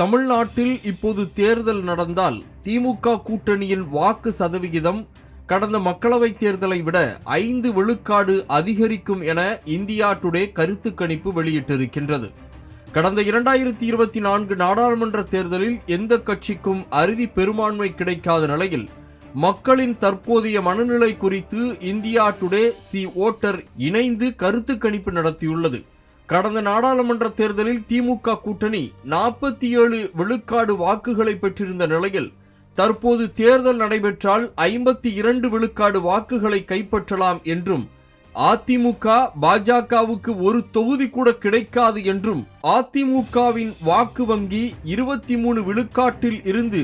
தமிழ்நாட்டில் இப்போது தேர்தல் நடந்தால் திமுக கூட்டணியின் வாக்கு சதவிகிதம் கடந்த மக்களவைத் தேர்தலை விட ஐந்து விழுக்காடு அதிகரிக்கும் என இந்தியா டுடே கருத்து கணிப்பு வெளியிட்டிருக்கின்றது. கடந்த இரண்டாயிரத்தி இருபத்தி நான்கு நாடாளுமன்ற தேர்தலில் எந்த கட்சிக்கும் அறுதி பெரும்பான்மை கிடைக்காத நிலையில் மக்களின் தற்போதைய மனநிலை குறித்து இந்தியா டுடே சி ஓட்டர் இணைந்து கருத்து கணிப்பு நடத்தியுள்ளது. கடந்த நாடாளுமன்ற தேர்தலில் திமுக கூட்டணி நாற்பத்தி ஏழு விழுக்காடு வாக்குகளை பெற்றிருந்த நிலையில் தற்போது தேர்தல் நடைபெற்றால் ஐம்பத்தி இரண்டு விழுக்காடு வாக்குகளை கைப்பற்றலாம் என்றும் அதிமுக பாஜகவுக்கு ஒரு தொகுதி கூட கிடைக்காது என்றும் அதிமுகவின் வாக்கு வங்கி இருபத்தி மூணு விழுக்காட்டில் இருந்து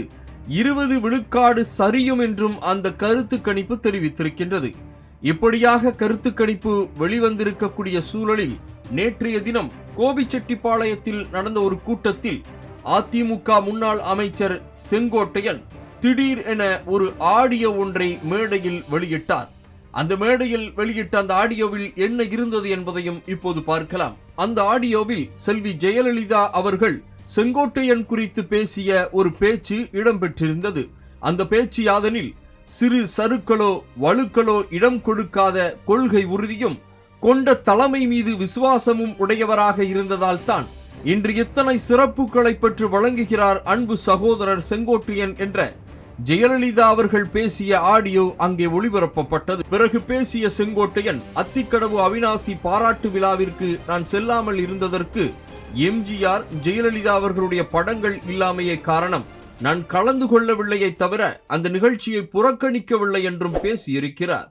இருபது விழுக்காடு சரியும் என்றும் அந்த கருத்து கணிப்பு தெரிவித்திருக்கின்றது. இப்படியாக கருத்து கணிப்பு வெளிவந்திருக்கக்கூடிய சூழலில் நேற்றைய தினம் கோபிச்செட்டிப்பாளையத்தில் நடந்த ஒரு கூட்டத்தில் அதிமுக முன்னாள் அமைச்சர் செங்கோட்டையன் திடீர் என ஒரு ஆடியோ ஒன்றை மேடையில் வெளியிட்டார். அந்த மேடையில் வெளியிட்ட அந்த ஆடியோவில் என்ன இருந்தது என்பதையும் இப்போது பார்க்கலாம். அந்த ஆடியோவில் செல்வி ஜெயலலிதா அவர்கள் செங்கோட்டையன் குறித்து பேசிய ஒரு பேச்சு இடம்பெற்றிருந்தது. அந்த பேச்சு யாதனில் சிறு சருக்களோ வலுக்களோ இடம் கொடுக்காத கொள்கை உறுதியும் கொண்ட தலைமை மீது விசுவாசமும் உடையவராக இருந்ததால் தான் இன்று இத்தனை சிறப்புகளை பெற்று வழங்குகிறார் அன்பு சகோதரர் செங்கோட்டையன் என்ற ஜெயலலிதா அவர்கள் பேசிய ஆடியோ அங்கே ஒளிபரப்பப்பட்டது. பிறகு பேசிய செங்கோட்டையன் அத்திக்கடவு அவினாசி பாராட்டு விழாவிற்கு நான் செல்லாமல் இருந்ததற்கு எம்ஜிஆர் ஜெயலலிதா அவர்களுடைய படங்கள் இல்லாமையே காரணம். நான் கலந்து கொள்ளவில்லையை தவிர அந்த நிகழ்ச்சியை புறக்கணிக்கவில்லை என்றும் பேசியிருக்கிறார்.